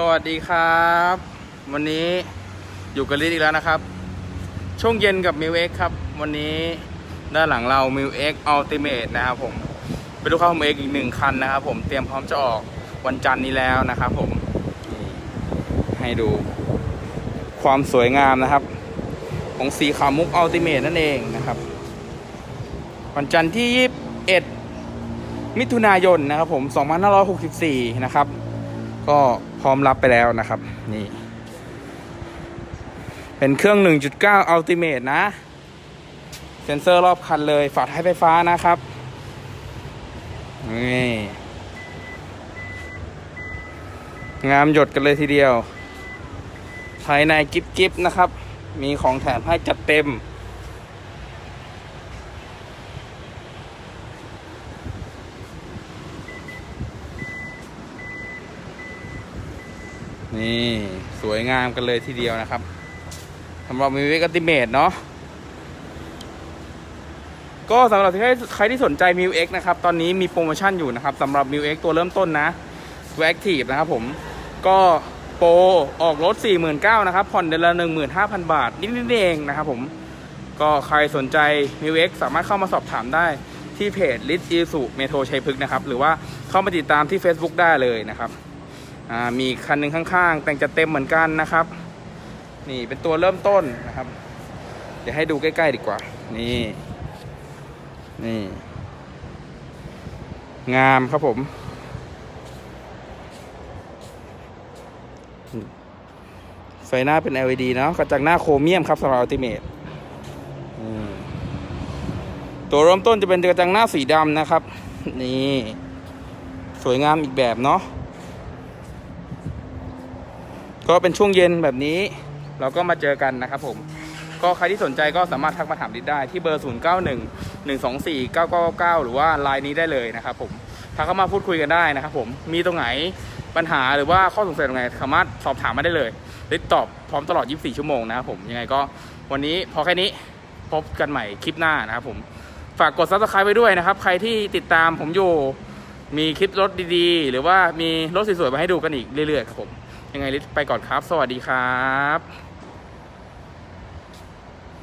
สวัสดีครับ วันนี้อยู่กับลิศอีกแล้วนะครับ ช่วงเย็นกับมิวเอ็กครับ วันนี้ด้านหลังเรามิวเอ็กอัลติเมทนะครับผมเป็นลูกค้าของมิวเอ็กอีกหนึ่งคันนะครับ ผมเตรียมพร้อมจะออกวันจันทร์นี้แล้วนะครับ ผมให้ดูความสวยงามนะครับ ของสีขาวมุกอัลติเมทนั่นเองนะครับ วันจันทร์ที่ 21 มิถุนายนนะครับผม 2564 นะครับ ก็ ร้อมรับไปแล้วนะครับ นี่ เป็นเครื่อง 1.9 Ultimate นะ เซ็นเซอร์รอบคันเลยฝาท้ายไฟฟ้านะครับ นี่ งามหยดกันเลยทีเดียวภายในกิฟกิฟนะครับ มีของแถมให้จัดเต็ม นี่สวยงามกันเลยทีเดียวนะครับสำหรับมิวเอกติเมตเนาะก็สำหรับใครใครที่สนใจมิวเอ็กนะครับ ตอนนี้มีโปรโมชั่นอยู่นะครับสำหรับมิวเอ็กตัวเริ่มต้นนะตัวแอคทีฟนะครับผมก็โปรออกรถ 49,000นะครับผ่อนเดือนละ 15,000 บาท นิดๆเองนะครับผมก็ใครสนใจมิวเอ็กสามารถเข้ามาสอบถามได้ที่เพจลิทอีสุเมโทรชัยพฤกษ์นะครับ หรือว่าเข้ามาติดตามที่ Facebook ได้เลยนะครับ อ่ามีคันหนึ่งข้างๆ แต่งจะเต็มเหมือนกันนะครับ นี่เป็นตัวเริ่มต้นนะครับ เดี๋ยวให้ดูใกล้ๆดีกว่า นี่ นี่ งามครับผม ไฟหน้าเป็น LED เนาะกระจังหน้าโครเมียมครับสำหรับ Ultimate อืมตัวเริ่มต้นจะเป็นกระจังหน้าสีดำนะครับ นี่ สวยงามอีกแบบเนาะ ก็เป็นช่วงเย็นแบบนี้ เราก็มาเจอกันนะครับผม ก็ใครที่สนใจก็สามารถทักมาถามดิดได้ที่เบอร์ 0 9 1 1 2 4 9 9 9 หรือว่าไลน์นี้ได้เลยนะครับผมทักเข้ามาพูดคุยกันได้นะครับผมมีตรงไหนปัญหาหรือว่าข้อสงสัยตรงไหนสามารถสอบถามมาได้เลยริดตอบพร้อมตลอด 24 ชั่วโมงนะครับผมยังไงก็วันนี้พอแค่นี้พบกันใหม่คลิปหน้านะครับผมฝากกด subscribe ไว้ด้วยนะครับ ใครที่ติดตามผมอยู่มีคลิปรถดีๆ หรือว่ามีรถสวยๆมาให้ดูกันอีกเรื่อยๆครับผม ยังไงลิศไปก่อนครับ สวัสดีครับ